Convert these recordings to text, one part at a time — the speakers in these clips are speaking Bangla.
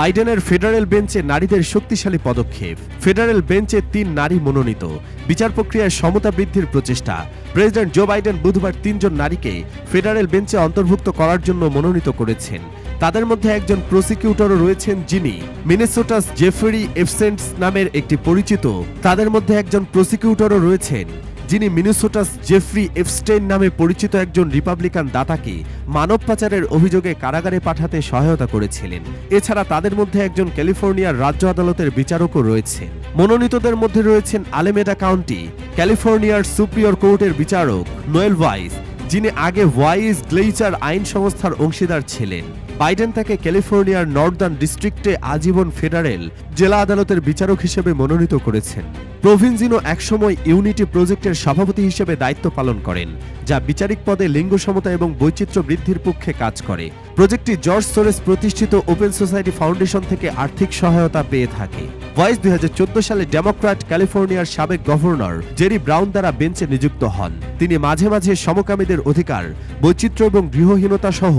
বাইডেনের ফেডারেল বেঞ্চে নারীদের শক্তিশালী পদক্ষেপ। ফেডারেল বেঞ্চে তিন নারী মনোনীত। বিচার প্রক্রিয়ায় সমতা বৃদ্ধির প্রচেষ্টা। প্রেসিডেন্ট জো বাইডেন বুধবার তিনজন নারীকে ফেডারেল বেঞ্চে অন্তর্ভুক্ত করার জন্য মনোনীত করেছেন। তাদের মধ্যে একজন প্রসিকিউটরও রয়েছেন যিনি মিনেসোটাস জেফরি এফসেন্টস নামের একটি পরিচিত। তাদের মধ্যে একজন প্রসিকিউটরও রয়েছেন। যিনি মিনিসোটাস জেফ্রি এফস্টেইন নামে পরিচিত একজন রিপাবলিকান দাতাকে মানব পাচারের অভিযোগে কারাগারে পাঠাতে সহায়তা করেছিলেন। এছাড়া তাদের মধ্যে একজন ক্যালিফোর্নিয়ার রাজ্য আদালতের বিচারকও রয়েছে মনোনীতদের মধ্যে রয়েছেন আলেমেডা কাউন্টি, ক্যালিফোর্নিয়ার সুপ্রিয়র কোর্টের বিচারক নোয়েল ওয়াইস যিনি আগে ওয়াইস গ্লেইচার আইন সংস্থার অংশীদার ছিলেন। বাইডেন তাকে ক্যালিফোর্নিয়ার নর্দার্ন ডিস্ট্রিক্টে আজীবন ফেডারেল জেলা আদালতের বিচারক হিসেবে মনোনীত করেছেন। প্রভিনজিনো একসময় ইউনিটি প্রজেক্টের সভাপতি হিসেবে দায়িত্ব পালন করেন, যা বিচারিক পদে লিঙ্গ সমতা এবং বৈচিত্র্য বৃদ্ধির পক্ষে কাজ করে। প্রজেক্টটি জর্জ সোরেস প্রতিষ্ঠিত ওপেন সোসাইটি ফাউন্ডেশন থেকে আর্থিক সহায়তা পেয়ে থাকে। ভয়েস দু হাজার চোদ্দ সালে ডেমোক্র্যাট ক্যালিফোর্নিয়ার সাবেক গভর্নর জেরি ব্রাউন দ্বারা বেঞ্চে নিযুক্ত হন। তিনি মাঝে মাঝে সমকামীদের অধিকার, বৈচিত্র্য এবং গৃহহীনতা সহ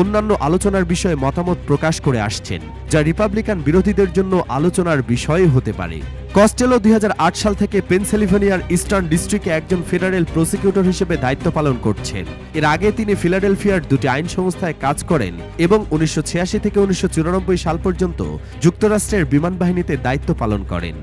অন্যান্য আলোচনার বিষয়ে মতামত প্রকাশ করে আসছেন, যা রিপাবলিকান বিরোধীদের জন্য আলোচনার বিষয় হতে পারে। কস্টেলো দুই হাজার আট সাল থেকে পেনসিলভেনিয়ার ইস্টার্ন ডিস্ট্রিক্টে একজন ফেডারেল প্রসিকিউটর হিসেবে দায়িত্ব পালন করছেন। এর আগে তিনি ফিলাডেলফিয়ার দুটি আইন সংস্থায় কাজ করেন এবং উনিশশো ছিয়াশি থেকে উনিশশো চুরানব্বই সাল পর্যন্ত যুক্তরাষ্ট্রের বিমান বাহিনীতে দায়িত্ব পালন করেন।